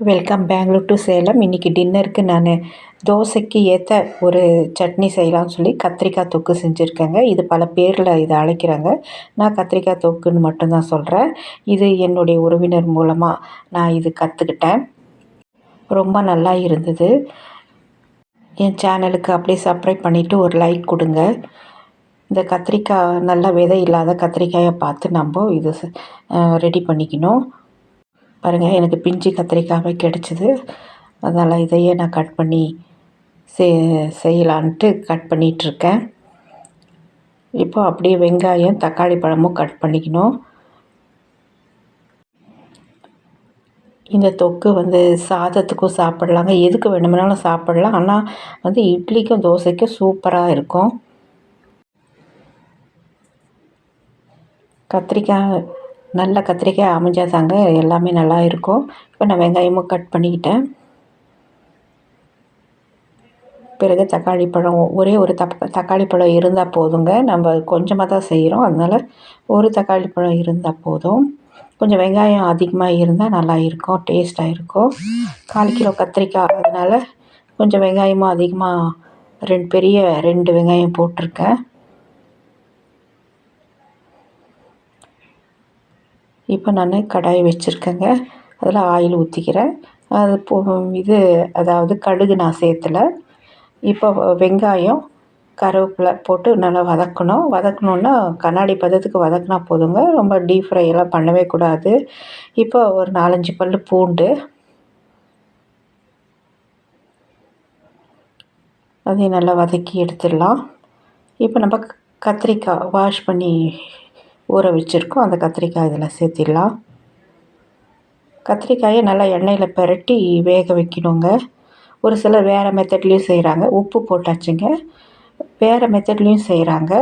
Welcome Bangalore to Salem இன்றைக்கி டின்னருக்கு நான் தோசைக்கு ஏற்ற ஒரு சட்னி செய்யலாம்னு சொல்லி கத்திரிக்காய் தொக்கு செஞ்சுருக்கேங்க. இது பல பேரில் இதை அழைக்கிறாங்க. நான் கத்திரிக்காய் தொக்குன்னு மட்டும்தான் சொல்கிறேன் இது என்னுடைய உறவினர் மூலமாக நான் இது கற்றுக்கிட்டேன் ரொம்ப நல்லா இருந்தது. என் சேனலுக்கு அப்படியே சப்ஸ்கிரைப் பண்ணிவிட்டு ஒரு லைக் கொடுங்க. இந்த கத்திரிக்காய் நல்ல விதை இல்லாத கத்திரிக்காயை பார்த்து நம்ம இது ரெடி பண்ணிக்கணும். பாருங்கள் எனக்கு பிஞ்சு கத்திரிக்காவே கிடச்சிது. அதனால் இதையே நான் கட் பண்ணி செ செய்யலான்ட்டு கட் பண்ணிகிட்ருக்கேன் இப்போ அப்படியே வெங்காயம் தக்காளி பழமும் கட் பண்ணிக்கணும். இந்த தொக்கு வந்து சாதத்துக்கும் சாப்பிட்லாங்க. எதுக்கு வேணுமுனாலும் சாப்பிட்லாம். ஆனால் வந்து இட்லிக்கும் தோசைக்கும் சூப்பராக இருக்கும். கத்திரிக்காய் நல்ல கத்திரிக்காய் அமைஞ்சால் தாங்க எல்லாமே நல்லா இருக்கும். இப்போ நான் வெங்காயமும் கட் பண்ணிக்கிட்டேன். பிறகு தக்காளி பழம் ஒரே ஒரு தப்ப தக்காளி பழம் இருந்தால் போதுங்க. நம்ம கொஞ்சமாக தான் செய்கிறோம் அதனால் ஒரு தக்காளி பழம் இருந்தால் போதும். கொஞ்சம் வெங்காயம் அதிகமாக இருந்தால் நல்லா இருக்கும் டேஸ்ட்டாக இருக்கும். கால் கிலோ கத்திரிக்காய் அதனால் கொஞ்சம் வெங்காயமும் அதிகமாக ரெண்டு பெரிய ரெண்டு வெங்காயம் போட்டிருக்கேன். இப்போ நான் கடாய் வச்சுருக்கேங்க. அதில் ஆயில் ஊற்றிக்கிறேன் அது போ இது அதாவது கடுகு நான் சேர்த்துல. இப்போ வெங்காயம் கருவேப்பிலை போட்டு நல்லா வதக்கணும். வதக்கணுன்னா கண்ணாடி பதத்துக்கு வதக்கினா போதுங்க. ரொம்ப டீப் ஃப்ரை எல்லாம் பண்ணவே கூடாது. இப்போ ஒரு நாலஞ்சு பல் பூண்டு. அதையும் நல்லா வதக்கி எடுத்துடலாம். இப்போ நம்ம கத்திரிக்காய் வாஷ் பண்ணி ஊற வச்சுருக்கோம். அந்த கத்திரிக்காய் இதில் சேர்த்திடலாம். கத்திரிக்காயை நல்லா எண்ணெயில் பிரட்டி வேக வைக்கணுங்க. ஒரு சிலர் வேறு மெத்தட்லேயும் செய்கிறாங்க. உப்பு போட்டாச்சுங்க. வேறு மெத்தட்லேயும் செய்கிறாங்க.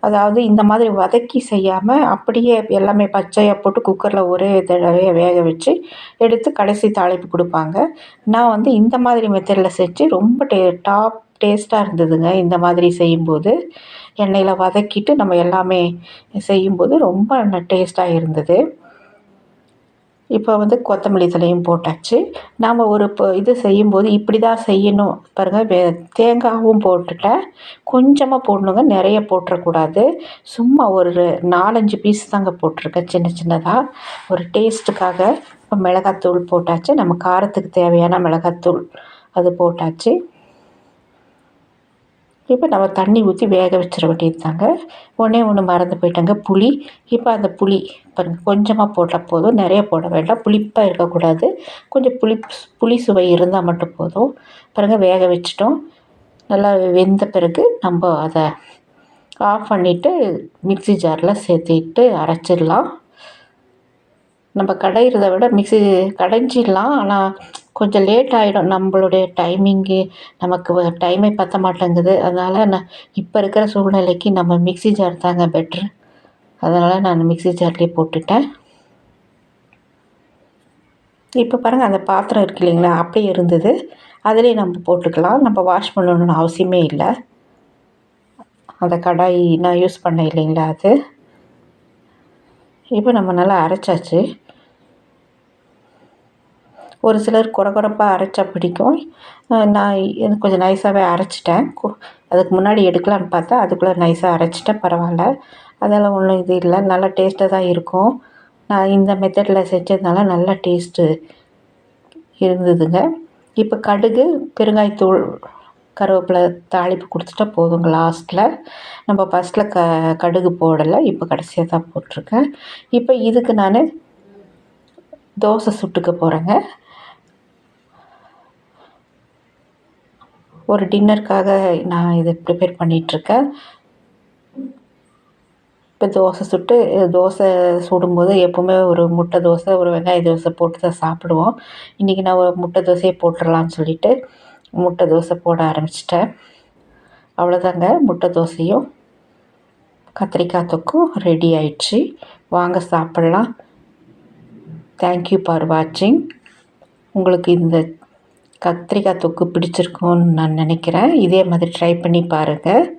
அதாவது இந்த மாதிரி வதக்கி செய்யாமல் அப்படியே எல்லாமே பச்சையாக போட்டு குக்கரில் ஒரே தடவையாக வேக வச்சு எடுத்து கடைசி தாளிப்பு கொடுப்பாங்க. நான் வந்து இந்த மாதிரி மெத்தடில் செஞ்சு ரொம்ப டே டாப் டேஸ்ட்டாக இருந்ததுங்க. இந்த மாதிரி செய்யும்போது. எண்ணெயில் வதக்கிட்டு நம்ம எல்லாமே செய்யும்போது ரொம்ப டேஸ்ட்டாக இருந்தது. இப்போ வந்து கொத்தமல்லி தலையும் போட்டாச்சு. நாம் ஒரு இப்போ இது செய்யும்போது இப்படி தான் செய்யணும். பாருங்கள் வே தேங்காயும் போட்டுட்டேன் கொஞ்சமாக போடணுங்க நிறைய போட்டுறக்கூடாது. சும்மா ஒரு நாலஞ்சு பீஸ் தாங்க போட்டிருக்கேன் சின்ன சின்னதாக ஒரு டேஸ்ட்டுக்காக இப்போ மிளகாத்தூள் போட்டாச்சு. நம்ம காரத்துக்கு தேவையான மிளகாத்தூள் அது போட்டாச்சு. இப்போ நம்ம தண்ணி ஊற்றி வேக வச்சிட வேண்டியது தாங்க. ஒன்றே ஒன்று மறந்து போயிட்டாங்க. புளி. இப்போ அந்த புளி பாருங்கள் கொஞ்சமாக போட்டால் போதும். நிறைய போட வேண்டாம். புளிப்பாக இருக்கக்கூடாது. கொஞ்சம் புளி புளி சுவை இருந்தால் மட்டும் போதும். பாருங்கள் வேக வச்சிட்டோம். நல்லா வெந்த பிறகு நம்ம அதை ஆஃப் பண்ணிவிட்டு மிக்சி ஜாரில் சேர்த்திட்டு அரைச்சிடலாம். நம்ம கடையிறத விட மிக்சி கடைஞ்சிடலாம். ஆனால் கொஞ்சம் லேட் ஆகிடும் நம்மளுடைய டைமிங்கு நமக்கு டைமே பற்ற மாட்டேங்குது. அதனால் நான் இப்போ இருக்கிற சூழ்நிலைக்கு நம்ம மிக்சி ஜார் தாங்க பெட்ரு அதனால் நான் மிக்சி ஜார்லேயே போட்டுட்டேன். இப்போ பாருங்கள் அந்த பாத்திரம் இருக்கு இல்லைங்களா? அப்படியே இருந்தது. அதிலே நம்ம போட்டுக்கலாம். நம்ம வாஷ் பண்ணணுன்னு அவசியமே இல்லை. அந்த கடாய் நான் யூஸ் பண்ணேன் இல்லைங்களா அது? இப்போ நம்ம நல்லா அரைச்சாச்சு. ஒரு சிலர் குறை குறைப்பாக அரைச்சா பிடிக்கும். நான் எனக்கு கொஞ்சம் நைஸாகவே அரைச்சிட்டேன். அதுக்கு முன்னாடி எடுக்கலான்னு பார்த்தா அதுக்குள்ளே நைஸாக அரைச்சிட்டேன் பரவாயில்ல. அதெல்லாம் ஒன்றும் இது இல்லை. நல்லா டேஸ்ட்டாக தான் இருக்கும். நான் இந்த மெத்தடில் செஞ்சதுனால நல்லா டேஸ்ட்டு இருந்ததுங்க. இப்போ கடுகு பெருங்காயத்தூள் கருவேப்பிலை தாளிப்பு கொடுத்துட்டா போதுங்க லாஸ்ட்டில் நம்ம ஃபஸ்ட்டில் க கடுகு போடலை. இப்போ கடைசியாக தான் போட்டிருக்கேன். இப்போ இதுக்கு நான் தோசை சுட்டுக்க போகிறேங்க ஒரு டின்னருக்காக நான் இதை ப்ரிப்பேர் பண்ணிகிட்ருக்கேன் இப்போ தோசை சுட்டு தோசை சுடும்போது எப்போவுமே ஒரு முட்டை தோசை ஒரு வெங்காய தோசை போட்டு தான் சாப்பிடுவோம். இன்றைக்கி நான் ஒரு முட்டை தோசையை போட்டுடலான்னு சொல்லிவிட்டு முட்டை தோசை போட ஆரம்பிச்சிட்டேன். அவ்வளோதாங்க முட்டை தோசையும் கத்திரிக்காய் தொக்கும் ரெடி ஆயிடுச்சு. வாங்க சாப்பிட்லாம். தேங்க்யூ ஃபார் வாட்சிங் உங்களுக்கு இந்த கத்திரிக்காய் தொக்கு பிடிச்சிருக்கும்னு நான் நினைக்கிறேன். இதே மாதிரி ட்ரை பண்ணி பாருங்கள்